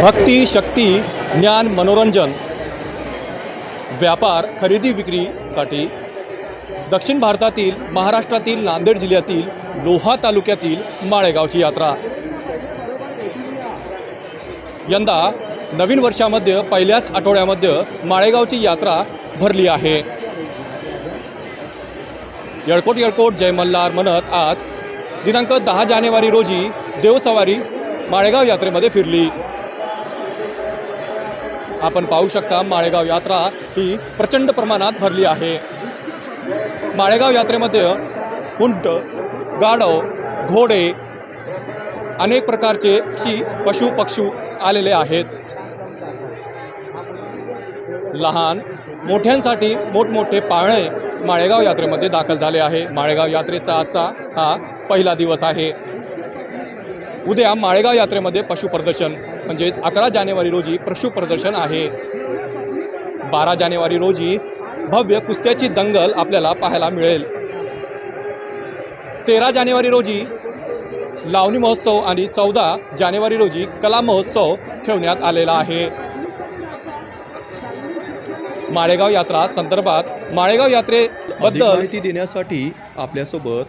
भक्ती शक्ती ज्ञान मनोरंजन व्यापार खरेदी विक्रीसाठी दक्षिण भारतातील महाराष्ट्रातील नांदेड जिल्ह्यातील लोहा तालुक्यातील माळेगावची यात्रा. यंदा नवीन वर्षामध्ये पहिल्याच आठवड्यामध्ये माळेगावची यात्रा भरली आहे. येळकोट येळकोट जय मल्हार म्हणत आज दिनांक दहा जानेवारी रोजी देवसवारी माळेगाव यात्रेमध्ये फिरली. आपण पाहू शकता माळेगाव यात्रा ही प्रचंड प्रमाणात भरली आहे. माळेगाव यात्रेमध्ये उंट गाढव घोडे अनेक प्रकारचे अशी पशु पक्षू आलेले आहेत. लहान मोठ्यांसाठी मोठमोठे पाळणे माळेगाव यात्रेमध्ये दाखल झाले आहे. माळेगाव यात्रेचा आजचा हा पहिला दिवस आहे. उद्या माळेगाव यात्रेमध्ये पशु प्रदर्शन म्हणजेच अकरा जानेवारी रोजी पशु प्रदर्शन आहे. बारा जानेवारी रोजी भव्य कुस्त्याची दंगल आपल्याला पाहायला मिळेल. तेरा जानेवारी रोजी लावणी महोत्सव आणि चौदा जानेवारी रोजी कला महोत्सव ठेवण्यात आलेला आहे. माळेगाव यात्रा संदर्भात माळेगाव यात्रेबद्दल माहिती देण्यासाठी आपल्यासोबत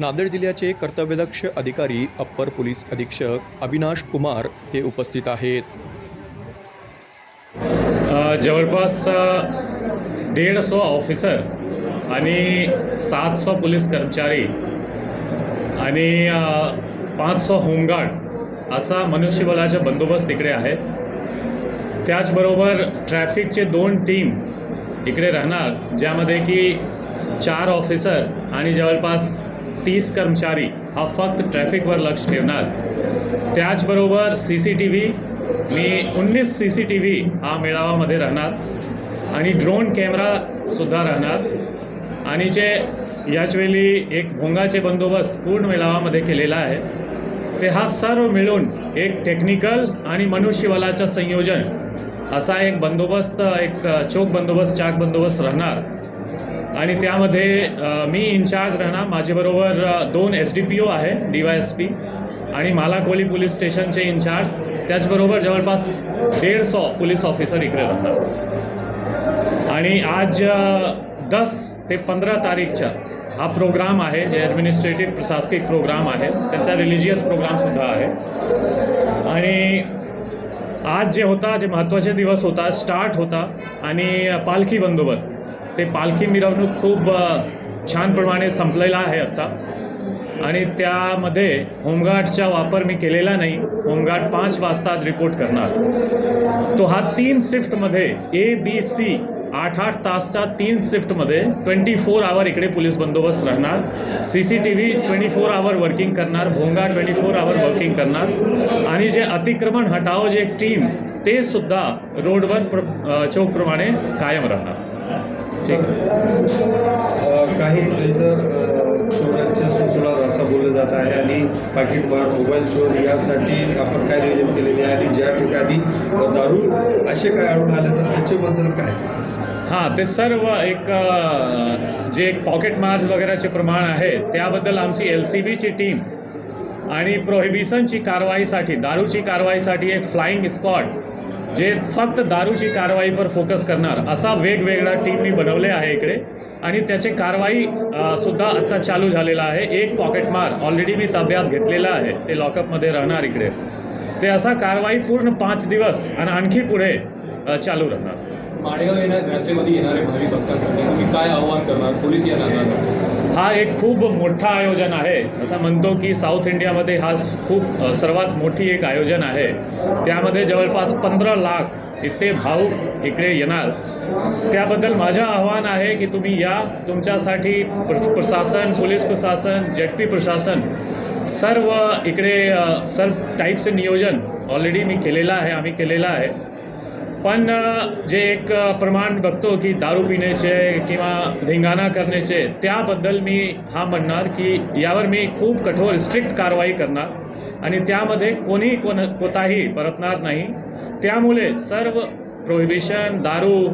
नांदेड जिल्ह्याचे कर्तव्यदक्ष अधिकारी अप्पर पोलीस अधीक्षक अविनाश कुमार हे उपस्थित आहेत. जवळपास अ, सौ ऑफिसर आणि सात सौ पोलीस कर्मचारी आणि पाच सौ होमगार्ड असा मनुष्यबळाचा बंदोबस्त इकडे आहे. त्याचबरोबर ट्रॅफिकचे दोन टीम इकडे राहणार ज्यामध्ये की चार ऑफिसर आणि जवळपास तीस कर्मचारी हा फक्त ट्रॅफिकवर लक्ष ठेवणार. त्याचबरोबर सी सी टी व्ही मी उन्नीस सी सी टी व्ही हा मेळावामध्ये राहणार आणि ड्रोन कॅमेरासुद्धा राहणार. आणि जे याचवेळी एक भोंगाचे बंदोबस्त पूर्ण मेळावामध्ये केलेला आहे ते हा सर्व मिळून एक टेक्निकल आणि मनुष्यबलाचं संयोजन असा एक बंदोबस्त एक चोख बंदोबस्त चाक बंदोबस्त राहणार. आणि त्यामध्ये मी इन्चार्ज राहणार. माझ्याबरोबर दोन एस डी पी ओ आहे डी वाय एस पी आणि मालाकोली पोलीस स्टेशनचे इन्चार्ज त्याचबरोबर जवळपास दीडशे पोलीस ऑफिसर इकडे राहणार. आणि आज दस ते पंधरा तारीखच्या हा प्रोग्राम आहे जे ॲडमिनिस्ट्रेटिव्ह प्रशासकीय प्रोग्राम आहे. त्यांचा रिलिजियस प्रोग्रामसुद्धा आहे. आणि आज जे होता जे महत्त्वाचे दिवस होता स्टार्ट होता आणि पालखी बंदोबस्त. ते पालखी मिरवणूक खूप छानप्रमाणे संपलेला आहे आत्ता. आणि त्यामध्ये होमगार्डचा वापर मी केलेला नाही होमगार्ड पाच वाजताच रिपोर्ट करणार. तो हा तीन शिफ्टमध्ये ए बी सी आठ आठ तासच्या तीन शिफ्टमध्ये ट्वेंटी फोर आवर इकडे पोलीस बंदोबस्त राहणार. C C T V twenty four hour working करणार भोंगा ट्वेंटी फोर आवर वर्किंग करणार. आणि जे अतिक्रमण हटाव जे एक टीम ते सुद्धा रोडवर प्र चौकप्रमाणे चोखप्रमाणे कायम राहणार. ठीक काही इतर चोरांच्या सुसुळा असा बोललं जात आहे आणि पाकिटमार मोबाईल चोर यासाठी आपण काय नियोजन केलेले आहे आणि ज्या ठिकाणी दारू असे काय आढळून आले तर त्याच्याबद्दल काय? हां ते सर्व एक जे एक पॉकेट मार्च वगैरेचे प्रमाण आहे त्याबद्दल आमची एल सी बीची टीम आणि प्रोहिबिशनची कारवाईसाठी दारूची कारवाईसाठी एक फ्लाईंग स्क्वॉड जे फक्त दारूची कारवाईवर फोकस करणार असा वेगवेगळा टीम मी बनवले आहे इकडे. आणि त्याची कारवाई सुद्धा आत्ता चालू झालेला आहे. एक पॉकेट मार. ऑलरेडी मी ताब्यात घेतलेला आहे. ते लॉकअपमध्ये राहणार इकडे. ते असा कारवाई पूर्ण पाच दिवस आणि आणखी पुढे चालू राहणार. माळेगाव येणार यात्रेमध्ये येणारे भावी भक्तांसाठी तुम्ही काय आव्हान करणार? पोलीस येणार हा एक खूप मोठा आयोजन आहे. असं म्हणतो की साऊथ इंडियामध्ये हा खूप सर्वात मोठी एक आयोजन आहे. त्यामध्ये जवळपास पंधरा लाख इतके भाऊक इकडे येणार. त्याबद्दल माझं आव्हान आहे की तुम्ही या. तुमच्यासाठी प्रशासन पोलीस प्रशासन जेड पी प्रशासन सर्व इकडे सर्व टाईपचे नियोजन ऑलरेडी मी केलेलं आहे आम्ही केलेलं आहे. पण जे एक प्रमाण बघतो की दारू पिण्याचे किंवा धिंगाणा करण्याचे त्याबद्दल मी हा म्हणणार की यावर मी खूप कठोर स्ट्रिक्ट कारवाई करणार. आणि त्यामध्ये कोणी कोण कोताही परतणार नाही. त्यामुळे सर्व प्रोहिबिशन दारू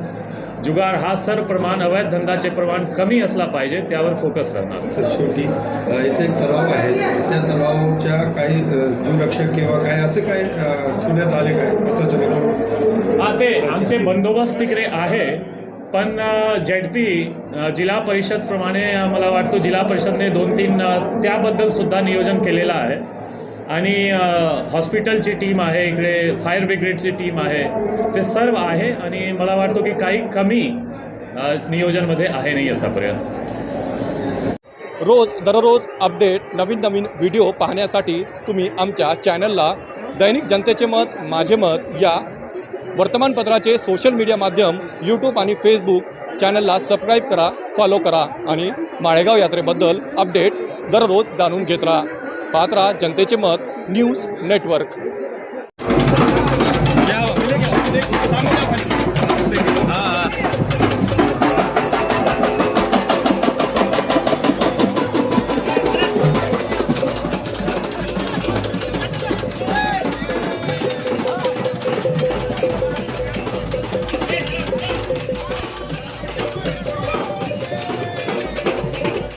जुगार हा सर प्रमाण अवैध धंदाचे प्रमाण कमी असला पाहिजे त्यावर फोकस राहणार. सर शेवटी इथे एक तलाव आहे. त्या तलावाच्या काही जीवरक्षक किंवा काय असे काय ठेवण्यात आले काय प्रशासनाकडून हा ते आमचे बंदोबस्त तिकडे आहे पण जेड पी जिल्हा परिषदप्रमाणे मला वाटतं जिल्हा परिषदने दोन तीन त्याबद्दल सुद्धा नियोजन केलेलं आहे. आणि हॉस्पिटलची टीम आहे इकडे फायर ब्रिगेडची टीम आहे ते सर्व आहे आणि मला वाटतो की काही कमी नियोजनमध्ये आहे नाही आतापर्यंत. रोज दररोज अपडेट नवीन नवीन व्हिडिओ पाहण्यासाठी तुम्ही आमच्या चॅनलला दैनिक जनतेचे मत माझे मत या वर्तमानपत्राचे सोशल मीडिया माध्यम यूट्यूब आणि फेसबुक चॅनलला सबस्क्राईब करा फॉलो करा आणि माळेगाव यात्रेबद्दल अपडेट दररोज जाणून घेत राहा पाहत राहा जनतेचे मत न्यूज नेटवर्क.